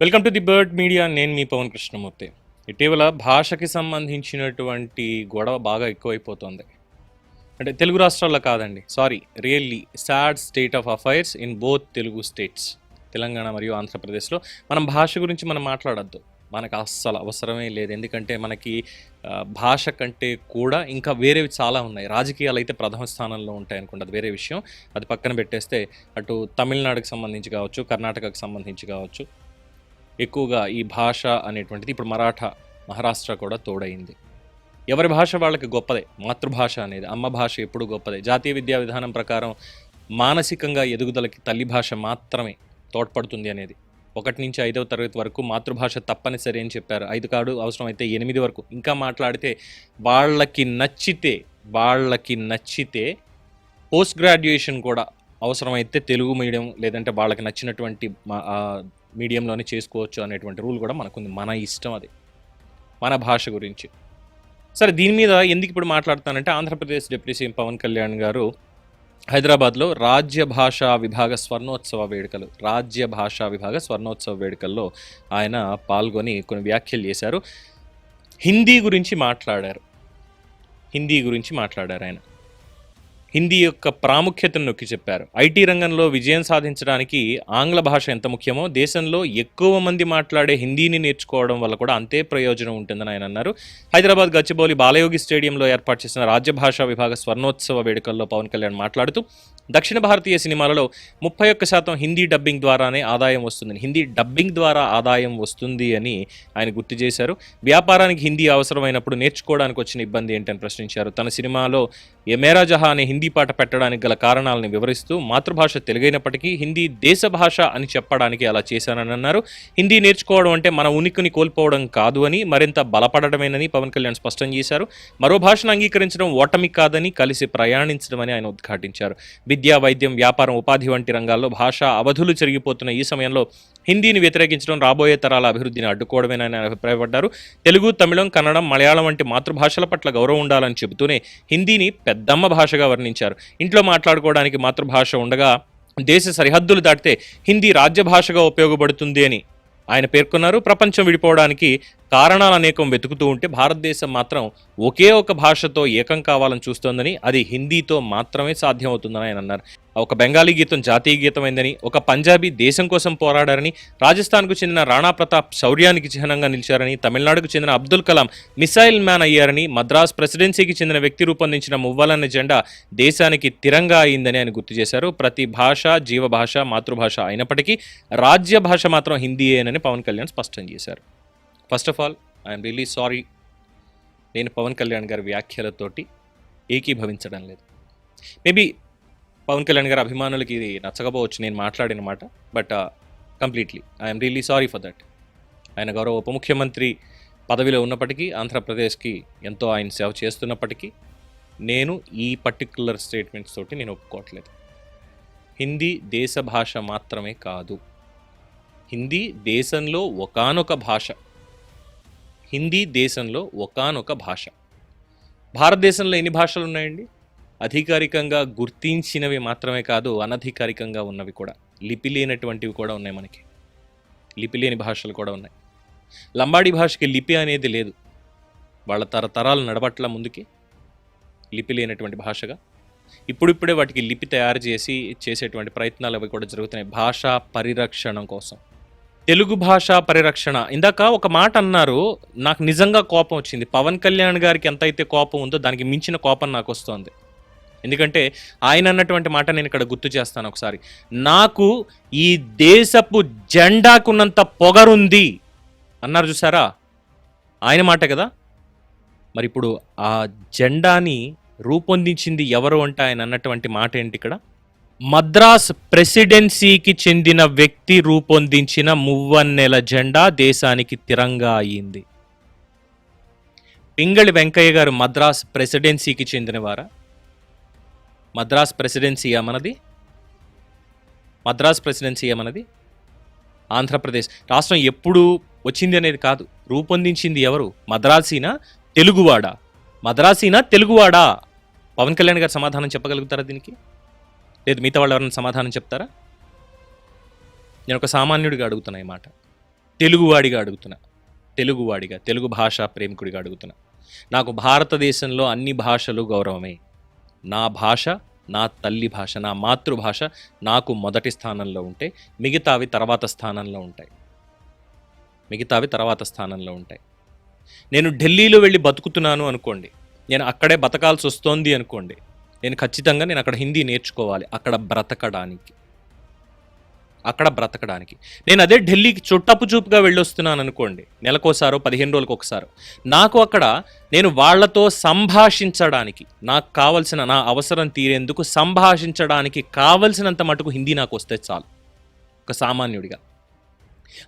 Welcome to the bird media. నేను మీ పవన్ కృష్ణమూర్తి. ఇటీవల భాషకి సంబంధించినటువంటి గొడవ బాగా ఎక్కువైపోతుంది. అంటే తెలుగు రాష్ట్రాల్లో కాదండి. Sorry really sad state of affairs in both Telugu states Telangana మరియు ఆంధ్రప్రదేశ్లో మనం భాష గురించి మనం మాట్లాడద్దు. మనకు అస్సలు అవసరమే లేదు. ఎందుకంటే మనకి భాష కంటే కూడా ఇంకా వేరేవి చాలా ఉన్నాయి. రాజకీయాలు అయితే ప్రథమ స్థానంలో ఉంటాయి అనుకుంటే అది వేరే విషయం. అది పక్కన పెట్టేస్తే అటు తమిళనాడుకి సంబంధించి కావచ్చు కర్ణాటకకు సంబంధించి కావచ్చు ఎక్కువగా ఈ భాష అనేటువంటిది ఇప్పుడు మరాఠా మహారాష్ట్ర కూడా తోడైంది ఎవరి భాష వాళ్ళకి గొప్పదే? మాతృభాష అనేది. అమ్మ భాష ఎప్పుడు గొప్పదే. జాతీయ విద్యా విధానం ప్రకారం మానసికంగా ఎదుగుదలకి తల్లి భాష మాత్రమే తోడ్పడుతుంది అనేది. ఒకటి నుంచి ఐదవ తరగతి వరకు మాతృభాష తప్పనిసరి అని చెప్పారు. ఐదు కాడు అవసరమైతే ఎనిమిది వరకు. ఇంకా మాట్లాడితే వాళ్ళకి నచ్చితే వాళ్ళకి నచ్చితే పోస్ట్ గ్రాడ్యుయేషన్ కూడా అవసరమైతే తెలుగు మీడియం లేదంటే వాళ్ళకి నచ్చినటువంటి మా- మీడియంలోనే చేసుకోవచ్చు అనేటువంటి రూల్ కూడా మనకుంది. మన ఇష్టం అది. మన భాష గురించి. సరే దీని మీద ఎందుకు ఇప్పుడు మాట్లాడుతానంటే ఆంధ్రప్రదేశ్ డిప్యూటీ సీఎం పవన్ కళ్యాణ్ గారు హైదరాబాద్లో రాజ్య భాషా విభాగ స్వర్ణోత్సవ వేడుకలు రాజ్య భాషా విభాగ స్వర్ణోత్సవ వేడుకల్లో ఆయన పాల్గొని కొన్ని వ్యాఖ్యలు చేశారు. హిందీ గురించి మాట్లాడారు. హిందీ గురించి మాట్లాడారు ఆయన. హిందీ యొక్క ప్రాముఖ్యతను నొక్కి చెప్పారు. ఐటీ రంగంలో విజయం సాధించడానికి ఆంగ్ల భాష ఎంత ముఖ్యమో దేశంలో ఎక్కువ మంది మాట్లాడే హిందీని నేర్చుకోవడం వల్ల కూడా అంతే ప్రయోజనం ఉంటుందని ఆయన అన్నారు. హైదరాబాద్ గచ్చిబౌలి బాలయోగి స్టేడియంలో ఏర్పాటు చేసిన రాజ్య భాషా విభాగ స్వర్ణోత్సవ వేడుకల్లో పవన్ కళ్యాణ్ మాట్లాడుతూ దక్షిణ భారతీయ సినిమాలలో ముప్పై ఒక్క శాతం హిందీ డబ్బింగ్ ద్వారానే ఆదాయం వస్తుంది హిందీ డబ్బింగ్ ద్వారా ఆదాయం వస్తుంది అని ఆయన గుర్తు చేశారు. వ్యాపారానికి హిందీ అవసరమైనప్పుడు నేర్చుకోవడానికి వచ్చిన ఇబ్బంది ఏంటని ప్రశ్నించారు. తన సినిమాలో ఏ మేరా జహా అనే హిందీ పాట పెట్టడానికి గల కారణాలను వివరిస్తూ మాతృభాష తెలుగైనప్పటికీ హిందీ దేశ భాష అని చెప్పడానికి అలా చేశానని అన్నారు. హిందీ నేర్చుకోవడం అంటే మన ఉనికిని కోల్పోవడం కాదు అని మరింత బలపడటమేనని పవన్ కళ్యాణ్ స్పష్టం చేశారు. మరో భాషను అంగీకరించడం ఓటమి కాదని కలిసి ప్రయాణించడం అని ఆయన ఉద్ఘాటించారు. విద్య వైద్యం వ్యాపారం ఉపాధి వంటి రంగాల్లో భాష అవధులు జరిగిపోతున్న ఈ సమయంలో హిందీని వ్యతిరేకించడం రాబోయే తరాల అభివృద్ధిని అడ్డుకోవడమేనని ఆయన అభిప్రాయపడ్డారు. తెలుగు తమిళం కన్నడం మలయాళం వంటి మాతృభాషల పట్ల గౌరవం ఉండాలని చెబుతూనే హిందీని పెద్దమ్మ భాషగా వర్ణించారు. ఇంట్లో మాట్లాడుకోవడానికి మాతృభాష ఉండగా దేశ సరిహద్దులు దాటితే హిందీ రాజ్య భాషగా ఉపయోగపడుతుంది అని ఆయన పేర్కొన్నారు. ప్రపంచం విడిపోవడానికి కారణాలు అనేకం వెతుకుతూ ఉంటే భారతదేశం మాత్రం ఒకే ఒక భాషతో ఏకం కావాలని చూస్తోందని అది హిందీతో మాత్రమే సాధ్యమవుతుందని ఆయన అన్నారు. ఒక బెంగాలీ గీతం జాతీయ గీతమైందని ఒక పంజాబీ దేశం కోసం పోరాడారని రాజస్థాన్కు చెందిన రాణా ప్రతాప్ శౌర్యానికి చిహ్నంగా నిలిచారని తమిళనాడుకు చెందిన అబ్దుల్ కలాం మిసైల్ మ్యాన్ అయ్యారని మద్రాస్ ప్రెసిడెన్సీకి చెందిన వ్యక్తి రూపొందించిన మువ్వాలన్న జెండా దేశానికి తిరంగా అయిందని ఆయన గుర్తు చేశారు. ప్రతి భాష జీవభాష మాతృభాష అయినప్పటికీ రాజ్య భాష మాత్రం హిందీయేనని పవన్ కళ్యాణ్ స్పష్టం చేశారు. First of all I'm really sorry నేను పవన్ కళ్యాణ్ గారి వ్యాఖ్యలతోటి ఏకీభవించడం లేదు. మేబీ పవన్ కళ్యాణ్ గారి అభిమానులకి ఇది నచ్చకపోవచ్చు నేను మాట్లాడిన మాట but completely I'm really sorry for that ఆయన గౌరవ ఉప ముఖ్యమంత్రి పదవిలో ఉన్నప్పటికీ ఆంధ్రప్రదేశ్కి ఎంతో ఆయన సేవ చేస్తున్నప్పటికీ నేను ఈ పర్టిక్యులర్ స్టేట్మెంట్స్ తోటి నేను ఒప్పుకోవట్లేదు. హిందీ దేశ భాష మాత్రమే కాదు. హిందీ దేశంలో ఒకానొక భాష హిందీ దేశంలో ఒకానొక భాష. భారతదేశంలో ఎన్ని భాషలు ఉన్నాయండి? అధికారికంగా గుర్తించినవి మాత్రమే కాదు అనధికారికంగా ఉన్నవి కూడా. లిపి లేనటువంటివి కూడా ఉన్నాయి మనకి. లిపి లేని భాషలు కూడా ఉన్నాయి. లంబాడీ భాషకి లిపి అనేది లేదు. వాళ్ళ తరతరాలు నడబట్ల ముందుకి లిపి లేనటువంటి భాషగా. ఇప్పుడిప్పుడే వాటికి లిపి తయారు చేసి చేసేటువంటి ప్రయత్నాలు అవి కూడా జరుగుతున్నాయి. భాషా పరిరక్షణ కోసం. తెలుగు భాష పరిరక్షణ. ఇందాక ఒక మాట అన్నారు నాకు నిజంగా కోపం వచ్చింది. పవన్ కళ్యాణ్ గారికి ఎంత అయితే కోపం ఉందో దానికి మించిన కోపం నాకు వస్తుంది. ఎందుకంటే ఆయన అన్నటువంటి మాట నేను ఇక్కడ గుర్తు చేస్తాను ఒకసారి. నాకు ఈ దేశపు జెండాకున్నంత పొగరుంది. అన్నారు చూసారా? ఆయన మాట కదా? మరి ఇప్పుడు ఆ జెండాని రూపొందించింది ఎవరు అంటే ఆయన అన్నటువంటి మాట ఏంటి ఇక్కడ? మద్రాస్ ప్రెసిడెన్సీకి చెందిన వ్యక్తి రూపొందించిన మువ్వన్నెల జెండా దేశానికి తిరంగా అయింది పింగళి వెంకయ్య గారు మద్రాస్ ప్రెసిడెన్సీకి చెందినవారా? మద్రాస్ ప్రెసిడెన్సీ మనది మద్రాస్ ప్రెసిడెన్సీ మనది ఆంధ్రప్రదేశ్. రాష్ట్రం ఎప్పుడు వచ్చింది అనేది కాదు. రూపొందించింది ఎవరు? మద్రాసీనా? తెలుగువాడా? మద్రాసీనా? తెలుగువాడా? పవన్ కళ్యాణ్ గారు సమాధానం చెప్పగలుగుతారా దీనికి? లేదు మిగతా వాళ్ళు ఎవరైనా సమాధానం చెప్తారా? నేను ఒక సామాన్యుడిగా అడుగుతున్నా ఈ మాట. తెలుగువాడిగా అడుగుతున్నా. తెలుగువాడిగా తెలుగు భాషా ప్రేమికుడిగా అడుగుతున్నా. నాకు భారతదేశంలో అన్ని భాషలు గౌరవమే. నా భాష నా తల్లి భాష నా మాతృభాష నాకు మొదటి స్థానంలో ఉంటే మిగతావి తర్వాత స్థానంలో ఉంటాయి. మిగతావి తర్వాత స్థానంలో ఉంటాయి. నేను ఢిల్లీలో వెళ్ళి బతుకుతున్నాను అనుకోండి. నేను అక్కడే బతకాల్సి వస్తోంది అనుకోండి. నేను ఖచ్చితంగా నేను అక్కడ హిందీ నేర్చుకోవాలి. అక్కడ బ్రతకడానికి. అక్కడ బ్రతకడానికి. నేను అదే ఢిల్లీకి చుట్టపు చూపుగా వెళ్ళొస్తున్నాను అనుకోండి నెలకోసారో పదిహేను రోజులకు ఒకసారో నాకు అక్కడ నేను వాళ్ళతో సంభాషించడానికి నాకు కావలసిన నా అవసరం తీరేందుకు సంభాషించడానికి కావలసినంత మటుకు హిందీ నాకు వస్తే చాలు. ఒక సామాన్యుడిగా.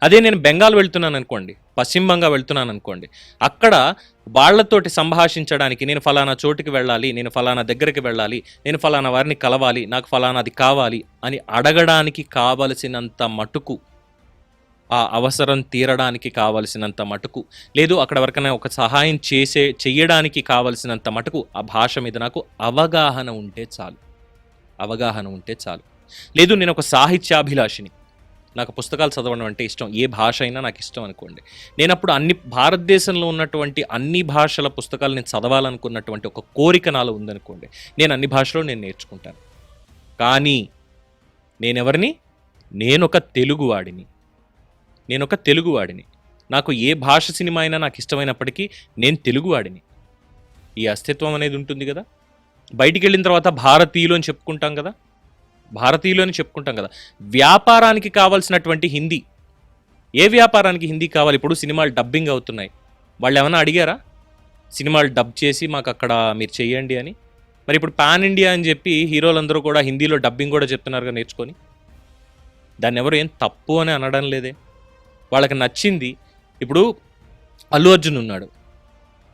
అదే నేను బెంగాల్ వెళ్తున్నాను అనుకోండి పశ్చిమ బంగా వెళ్తున్నాను అనుకోండి అక్కడ వాళ్ళతోటి సంభాషించడానికి నేను ఫలానా చోటుకి వెళ్ళాలి నేను ఫలానా దగ్గరికి వెళ్ళాలి నేను ఫలానా వారిని కలవాలి నాకు ఫలానాది కావాలి అని అడగడానికి కావలసినంత మటుకు ఆ అవసరం తీరడానికి కావలసినంత మటుకు లేదు అక్కడ వరకనే ఒక సహాయం చేసే చేయడానికి కావలసినంత మటుకు ఆ భాష మీద నాకు అవగాహన ఉంటే చాలు. అవగాహన ఉంటే చాలు. లేదు నేను ఒక సాహిత్యాభిలాషిని. నాకు పుస్తకాలు చదవడం అంటే ఇష్టం ఏ భాష అయినా నాకు ఇష్టం అనుకోండి. నేను అప్పుడు అన్ని భారతదేశంలో ఉన్నటువంటి అన్ని భాషల పుస్తకాలు నేను చదవాలనుకున్నటువంటి ఒక కోరిక నాలో ఉందనుకోండి నేను అన్ని భాషలో నేను నేర్చుకుంటాను. కానీ నేనెవరిని? నేనొక తెలుగువాడిని. నేనొక తెలుగువాడిని. నాకు ఏ భాష సినిమా అయినా నాకు ఇష్టమైనప్పటికీ నేను తెలుగువాడిని. ఈ అస్తిత్వం అనేది ఉంటుంది కదా. బయటికి వెళ్ళిన తర్వాత భారతీయులు అని చెప్పుకుంటాం కదా. భారతీయులు అని చెప్పుకుంటాం కదా. వ్యాపారానికి కావాల్సినటువంటి హిందీ. ఏ వ్యాపారానికి హిందీ కావాలి? ఇప్పుడు సినిమాలు డబ్బింగ్ అవుతున్నాయి. వాళ్ళు ఏమైనా అడిగారా? సినిమాలు డబ్ చేసి మాకు అక్కడ మీరు చెయ్యండి అని. మరి ఇప్పుడు పాన్ ఇండియా అని చెప్పి హీరోలందరూ కూడా హిందీలో డబ్బింగ్ కూడా చెప్తున్నారుగా నేర్చుకొని. దాన్ని ఎవరు ఏం తప్పు అని అనడం లేదే. వాళ్ళకి నచ్చింది. ఇప్పుడు అల్లు అర్జున్ ఉన్నాడు.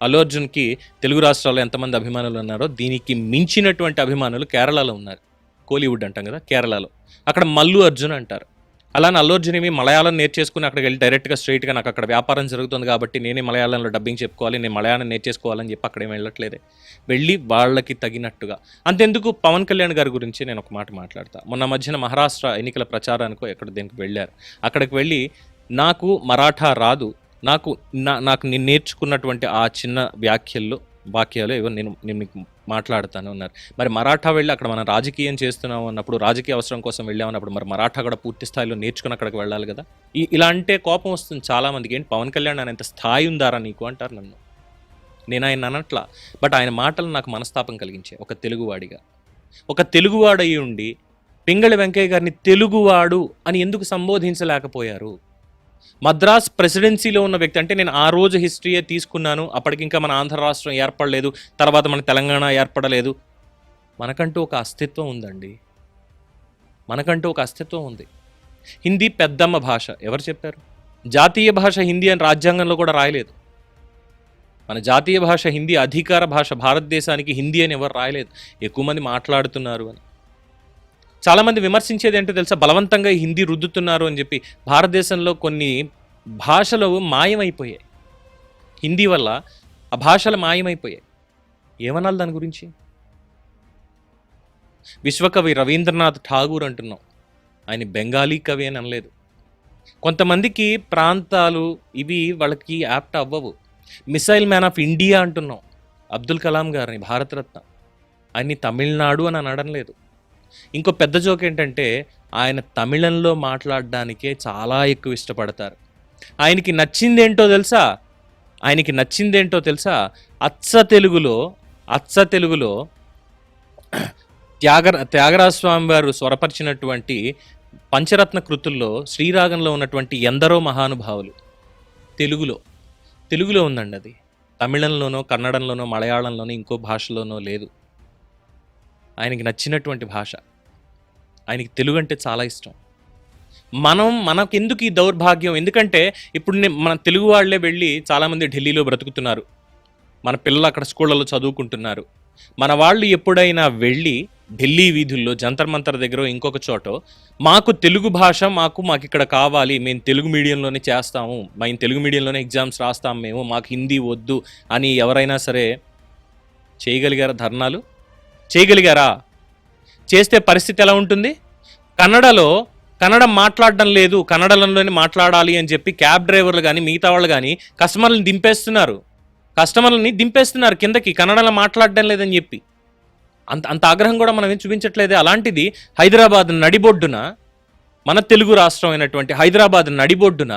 అల్లు అర్జున్కి తెలుగు రాష్ట్రాల్లో ఎంతమంది అభిమానులు ఉన్నారో దీనికి మించినటువంటి అభిమానులు కేరళలో ఉన్నారు. కోలీవుడ్ అంటాం కదా కేరళలో. అక్కడ మల్లు అర్జున్ అంటారు. అలానే అల్లు అర్జున్ ఏమి మలయాళం నేర్చేసుకుని అక్కడికి వెళ్ళి డైరెక్ట్గా స్ట్రైట్గా నాకు అక్కడ వ్యాపారం జరుగుతుంది కాబట్టి నేనే మలయాళంలో డబ్బింగ్ చెప్పుకోవాలి నేను మలయాళం నేర్చేసుకోవాలని చెప్పి అక్కడేం వెళ్ళట్లేదే. వెళ్ళి వాళ్ళకి తగినట్టుగా. అంతెందుకు? పవన్ కళ్యాణ్ గారి గురించి నేను ఒక మాట మాట్లాడతా. మొన్న మధ్యన మహారాష్ట్ర ఎన్నికల ప్రచారానికో ఎక్కడ దీనికి వెళ్ళారు. అక్కడికి వెళ్ళి నాకు మరాఠా రాదు. నాకు నా నాకు నేను నేర్చుకున్నటువంటి ఆ చిన్న వ్యాఖ్యల్లో వాక్యాలు ఏవో నేను నేను మీకు మాట్లాడతాను అన్నారు మరి మరాఠా వెళ్ళి అక్కడ మనం రాజకీయం చేస్తున్నాం అన్నప్పుడు రాజకీయ అవసరం కోసం వెళ్ళామన్నప్పుడు మరి మరాఠా కూడా పూర్తి స్థాయిలో నేర్చుకుని అక్కడికి వెళ్ళాలి కదా? ఇలా అంటే కోపం వస్తుంది చాలా మందికి ఏంటి? పవన్ కళ్యాణ్ ఆయన ఎంత స్థాయి ఉందారా నీకు అంటారు నన్ను. నేను ఆయన అనట్లా. బట్ ఆయన మాటలు నాకు మనస్తాపం కలిగించాయి. ఒక తెలుగువాడిగా. ఒక తెలుగువాడయి ఉండి పింగళి వెంకయ్య గారిని తెలుగువాడు అని ఎందుకు సంబోధించలేకపోయారు? మద్రాస్ ప్రెసిడెన్సీలో ఉన్న వ్యక్తి అంటే నేను ఆ రోజు హిస్టరీయే తీసుకున్నాను అప్పటికింకా మన ఆంధ్ర రాష్ట్రం ఏర్పడలేదు తర్వాత మన తెలంగాణ ఏర్పడలేదు. మనకంటూ ఒక అస్తిత్వం ఉందండి. మనకంటూ ఒక అస్తిత్వం ఉంది. హిందీ పెద్దమ్మ భాష ఎవరు చెప్పారు? జాతీయ భాష హిందీ అని రాజ్యాంగంలో కూడా రాయలేదు. మన జాతీయ భాష హిందీ అధికార భాష భారతదేశానికి హిందీ అని ఎవరు రాయలేదు. ఎక్కువ మంది మాట్లాడుతున్నారు అని. చాలామంది విమర్శించేది ఏంటో తెలుసా? బలవంతంగా హిందీ రుద్దుతున్నారు అని చెప్పి భారతదేశంలో కొన్ని భాషలు మాయమైపోయాయి. హిందీ వల్ల ఆ భాషలు మాయమైపోయాయి. ఏమనాలి దాని గురించి? విశ్వకవి రవీంద్రనాథ్ ఠాగూర్ అంటున్నాం. ఆయన బెంగాలీ కవి అని అనలేదు. కొంతమందికి ప్రాంతాలు ఇవి వాళ్ళకి యాప్ట్ అవ్వవు. మిసైల్ మ్యాన్ ఆఫ్ ఇండియా అంటున్నాం. అబ్దుల్ కలాం గారిని భారతరత్న. ఆయన్ని తమిళనాడు అని అనడం లేదు. ఇంకో పెద్ద జోక్ ఏంటంటే ఆయన తమిళంలో మాట్లాడడానికే చాలా ఎక్కువ ఇష్టపడతారు. ఆయనకి నచ్చిందేంటో తెలుసా? ఆయనకి నచ్చిందేంటో తెలుసా? అచ్చ తెలుగులో అచ్చ తెలుగులో త్యాగ త్యాగరాజ స్వామి వారు స్వరపరిచినటువంటి పంచరత్న కృతుల్లో శ్రీరాగంలో ఉన్నటువంటి ఎందరో మహానుభావులు తెలుగులో. తెలుగులో ఉందండి అది. తమిళంలోనో కన్నడంలోనో మలయాళంలోనో ఇంకో భాషలోనో లేదు. ఆయనకి నచ్చినటువంటి భాష. ఆయనకి తెలుగు అంటే చాలా ఇష్టం. మనం మనకెందుకు ఈ దౌర్భాగ్యం? ఎందుకంటే ఇప్పుడు మన తెలుగు వాళ్ళే వెళ్ళి చాలామంది ఢిల్లీలో బ్రతుకుతున్నారు. మన పిల్లలు అక్కడ స్కూళ్ళలో చదువుకుంటున్నారు. మన వాళ్ళు ఎప్పుడైనా వెళ్ళి ఢిల్లీ వీధుల్లో జంతర్ మంతర్ దగ్గర ఇంకొక చోట మాకు తెలుగు భాష మాకు మాకు ఇక్కడ కావాలి మేము తెలుగు మీడియంలోనే చేస్తాము మేము తెలుగు మీడియంలోనే ఎగ్జామ్స్ రాస్తాము మేము మాకు హిందీ వద్దు అని ఎవరైనా సరే చేయగలిగారా ధర్నాలు? చేయగలిగారా? చేస్తే పరిస్థితి ఎలా ఉంటుంది? కన్నడలో కన్నడ మాట్లాడడం లేదు కన్నడలోనే మాట్లాడాలి అని చెప్పి క్యాబ్ డ్రైవర్లు కానీ మిగతా వాళ్ళు కానీ కస్టమర్లను దింపేస్తున్నారు. కస్టమర్లని దింపేస్తున్నారు కిందకి కన్నడలో మాట్లాడడం లేదని చెప్పి. అంత అంత ఆగ్రహం కూడా మనం ఏం చూపించట్లేదే. అలాంటిది హైదరాబాద్ నడిబొడ్డున మన తెలుగు రాష్ట్రం అయినటువంటి హైదరాబాద్ నడిబొడ్డున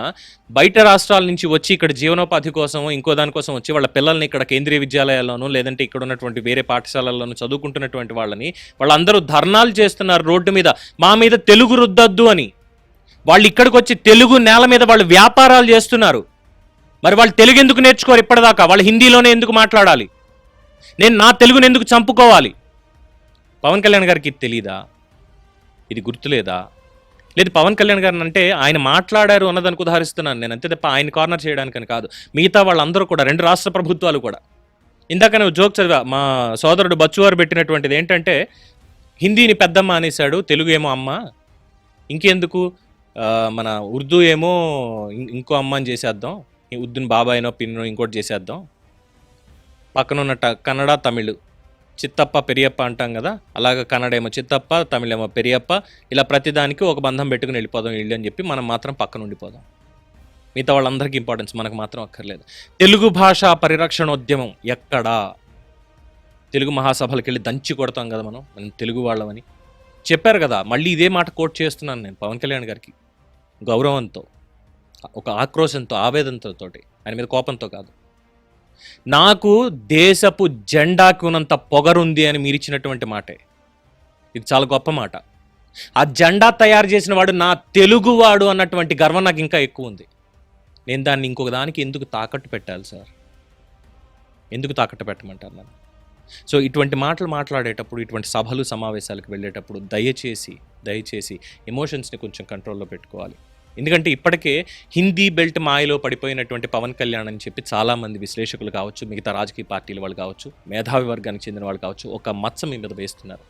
బయట రాష్ట్రాల నుంచి వచ్చి ఇక్కడ జీవనోపాధి కోసం ఇంకో దానికోసం వచ్చి వాళ్ళ పిల్లల్ని ఇక్కడ కేంద్రీయ విద్యాలయాల్లోనూ లేదంటే ఇక్కడ ఉన్నటువంటి వేరే పాఠశాలల్లోనూ చదువుకుంటున్నటువంటి వాళ్ళని వాళ్ళందరూ ధర్నాలు చేస్తున్నారు రోడ్డు మీద. మా మీద తెలుగు రుద్దద్దు అని. వాళ్ళు ఇక్కడికి వచ్చి తెలుగు నేల మీద వాళ్ళు వ్యాపారాలు చేస్తున్నారు. మరి వాళ్ళు తెలుగు ఎందుకు నేర్చుకోరు ఇప్పటిదాకా? వాళ్ళు హిందీలోనే ఎందుకు మాట్లాడాలి? నేను నా తెలుగుని ఎందుకు చంపుకోవాలి? పవన్ కళ్యాణ్ గారికి ఇది తెలీదా? ఇది గుర్తులేదా? లేదు పవన్ కళ్యాణ్ గారిని అంటే ఆయన మాట్లాడారు అన్నదానికి ఉదాహరిస్తున్నాను నేను. అంతే తప్ప ఆయన కార్నర్ చేయడానికని కాదు. మిగతా వాళ్ళందరూ కూడా రెండు రాష్ట్ర ప్రభుత్వాలు కూడా. ఇందాక నువ్వు జోక్ చదివా మా సోదరుడు బచ్చువారు పెట్టినటువంటిది ఏంటంటే హిందీని పెద్దమ్మ అనేసాడు తెలుగు ఏమో అమ్మ ఇంకెందుకు? మన ఉర్దూ ఏమో ఇంకో అమ్మ అని చేసేద్దాం. ఉర్దూని బాబాయినో పిన్నో ఇంకోటి చేసేద్దాం. పక్కన ఉన్న ట- కన్నడ తమిళ్. చిత్తప్ప పెరియప్ప అంటాం కదా అలాగ కన్నడ ఏమో చిత్తప్ప తమిళేమో పెరియప్ప ఇలా ప్రతిదానికి ఒక బంధం పెట్టుకుని వెళ్ళిపోదాం ఇల్లు అని చెప్పి మనం మాత్రం పక్కన ఉండిపోదాం. మిగతా వాళ్ళందరికీ ఇంపార్టెన్స్ మనకు మాత్రం అక్కర్లేదు. తెలుగు భాష పరిరక్షణోద్యమం ఎక్కడా? తెలుగు మహాసభలకు వెళ్ళి దంచి కొడతాం కదా మనం మనం తెలుగు వాళ్ళమని. చెప్పారు కదా మళ్ళీ ఇదే మాట కోట్ చేస్తున్నాను నేను పవన్ కళ్యాణ్ గారికి. గౌరవంతో ఒక ఆక్రోశంతో ఆవేదనతో ఆయన మీద కోపంతో కాదు. నాకు దేశపు జెండాకి ఉన్నంత పొగరుంది అని మీరు ఇచ్చినటువంటి మాటే. ఇది చాలా గొప్ప మాట. ఆ జెండా తయారు చేసిన వాడు నా తెలుగువాడు అన్నటువంటి గర్వం నాకు ఇంకా ఎక్కువ ఉంది. నేను దాన్ని ఇంకొక దానికి ఎందుకు తాకట్టు పెట్టాలి సార్? ఎందుకు తాకట్టు పెట్టమంటారు నన్ను? సో ఇటువంటి మాటలు మాట్లాడేటప్పుడు ఇటువంటి సభలు సమావేశాలకు వెళ్ళేటప్పుడు దయచేసి దయచేసి ఎమోషన్స్ని కొంచెం కంట్రోల్లో పెట్టుకోవాలి. ఎందుకంటే ఇప్పటికే హిందీ బెల్ట్ మాయలో పడిపోయినటువంటి పవన్ కళ్యాణ్ అని చెప్పి చాలామంది విశ్లేషకులు కావచ్చు మిగతా రాజకీయ పార్టీల వాళ్ళు కావచ్చు మేధావి వర్గానికి చెందిన వాళ్ళు కావచ్చు ఒక మచ్చ మీ మీద వేస్తున్నారు.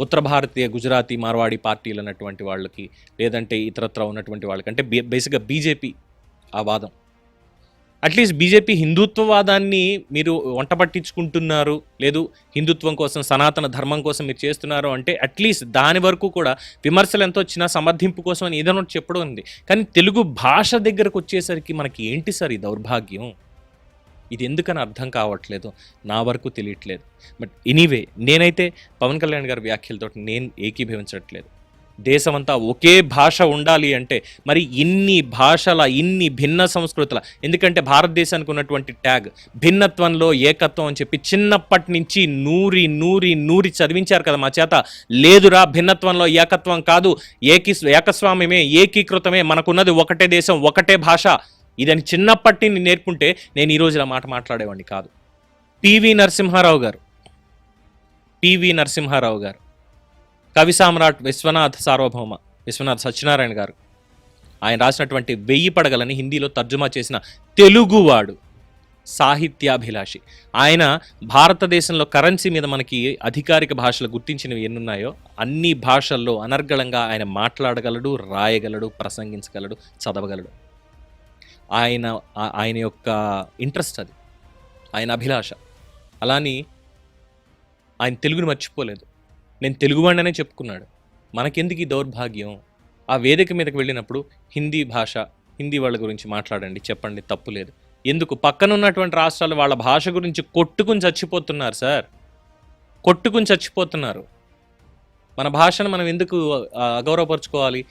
ఉత్తర భారతీయ గుజరాతీ మార్వాడి పార్టీలు అన్నటువంటి వాళ్ళకి లేదంటే ఇతరత్ర ఉన్నటువంటి వాళ్ళకి అంటే బేసిక్గా బీజేపీ ఆ వాదం. అట్లీస్ట్ బీజేపీ హిందుత్వవాదాన్ని మీరు వంట పట్టించుకుంటున్నారు. లేదు హిందుత్వం కోసం సనాతన ధర్మం కోసం మీరు చేస్తున్నారు అంటే అట్లీస్ట్ దాని వరకు కూడా విమర్శలు ఎంత వచ్చినా సమర్థింపు కోసం అని ఏదైనా ఒకటి చెప్పడం ఉంది. కానీ తెలుగు భాష దగ్గరకు వచ్చేసరికి మనకి ఏంటి సార్ ఈ దౌర్భాగ్యం? ఇది ఎందుకని అర్థం కావట్లేదు? నా వరకు తెలియట్లేదు. బట్ ఎనీవే నేనైతే పవన్ కళ్యాణ్ గారి వ్యాఖ్యలతో నేను ఏకీభవించట్లేదు. దేశమంతా ఒకే భాష ఉండాలి అంటే మరి ఇన్ని భాషల ఇన్ని భిన్న సంస్కృతుల ఎందుకంటే భారతదేశానికి ఉన్నటువంటి ట్యాగ్ భిన్నత్వంలో ఏకత్వం అని చెప్పి చిన్నప్పటి నుంచి నూరి నూరి నూరి చదివించారు కదా మా చేత. లేదురా భిన్నత్వంలో ఏకత్వం కాదు. ఏకి ఏకస్వామ్యమే ఏకీకృతమే మనకున్నది ఒకటే దేశం ఒకటే భాష. ఇదని చిన్నప్పటి నుండి నేర్పుంటే నేను ఈ రోజు మాట మాట్లాడేవాడిని కాదు. పివి నరసింహారావు గారు పివి నరసింహారావు గారు కవి సామ్రాట్ విశ్వనాథ్ సార్వభౌమ విశ్వనాథ్ సత్యనారాయణ గారు. ఆయన రాసినటువంటి వెయ్యి పడగలని హిందీలో తర్జుమా చేసిన తెలుగువాడు సాహిత్యాభిలాషి. ఆయన భారతదేశంలో కరెన్సీ మీద మనకి అధికారిక భాషలు గుర్తించినవి ఎన్నున్నాయో అన్ని భాషల్లో అనర్గళంగా ఆయన మాట్లాడగలడు రాయగలడు ప్రసంగించగలడు చదవగలడు. ఆయన ఆయన యొక్క ఇంట్రెస్ట్ అది. ఆయన అభిలాష. అలాని ఆయన తెలుగుని మర్చిపోలేదు. నేను తెలుగువాడిననే చెప్పుకున్నాడు. మనకెందుకు ఈ దౌర్భాగ్యం? ఆ వేదిక మీదకి వెళ్ళినప్పుడు హిందీ భాష హిందీ వాళ్ళ గురించి మాట్లాడండి చెప్పండి తప్పు లేదు. ఎందుకు? పక్కన ఉన్నటువంటి రాష్ట్రాలు వాళ్ళ భాష గురించి కొట్టుకుని చచ్చిపోతున్నారు సార్. కొట్టుకుని చచ్చిపోతున్నారు. మన భాషను మనం ఎందుకు అగౌరవపరచుకోవాలి?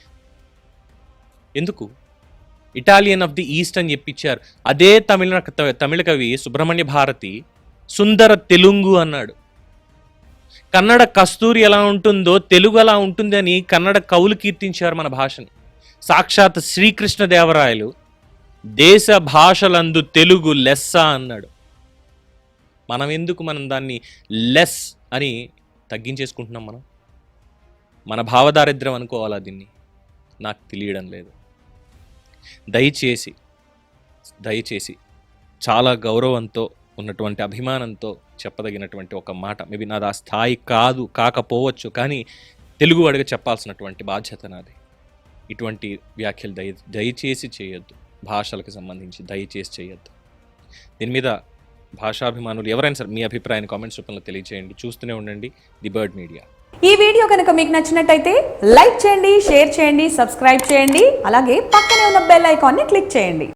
ఎందుకు? ఇటాలియన్ ఆఫ్ ది ఈస్ట్ అని చెప్పించారు అదే తమిళ తమిళ కవి సుబ్రహ్మణ్య భారతి సుందర తెలుగు అన్నాడు. కన్నడ కస్తూరి ఎలా ఉంటుందో తెలుగు అలా ఉంటుంది అని కన్నడ కవులు కీర్తించారు మన భాషని. సాక్షాత్ శ్రీకృష్ణదేవరాయలు దేశ భాషలందు తెలుగు లెస్స అన్నాడు. మనం ఎందుకు మనం దాన్ని లెస్ అని తగ్గించేసుకుంటున్నాం మనం? మన భావదారిద్ర్యం అనుకోవాలా దీన్ని? నాకు తెలియడం లేదు. దయచేసి దయచేసి చాలా గౌరవంతో ఉన్నటువంటి అభిమానంతో చెప్పదగినటువంటి ఒక మాట. మేబీ నాది ఆ స్థాయి కాదు కాకపోవచ్చు కానీ తెలుగు వాడిగా చెప్పాల్సినటువంటి బాధ్యత నాది. ఇటువంటి వ్యాఖ్యలు దయ దయచేసి చేయొద్దు. భాషలకు సంబంధించి దయచేసి చేయొద్దు. దీని మీద భాషాభిమానులు ఎవరైనా సరే మీ అభిప్రాయాన్ని కామెంట్స్ రూపంలో తెలియజేయండి చూస్తూనే ఉండండి ది బర్డ్ మీడియా. ఈ వీడియో కనుక మీకు నచ్చినట్టయితే లైక్ చేయండి షేర్ చేయండి సబ్స్క్రైబ్ చేయండి అలాగే పక్కనే ఉన్న బెల్ ఐకాన్ని క్లిక్ చేయండి.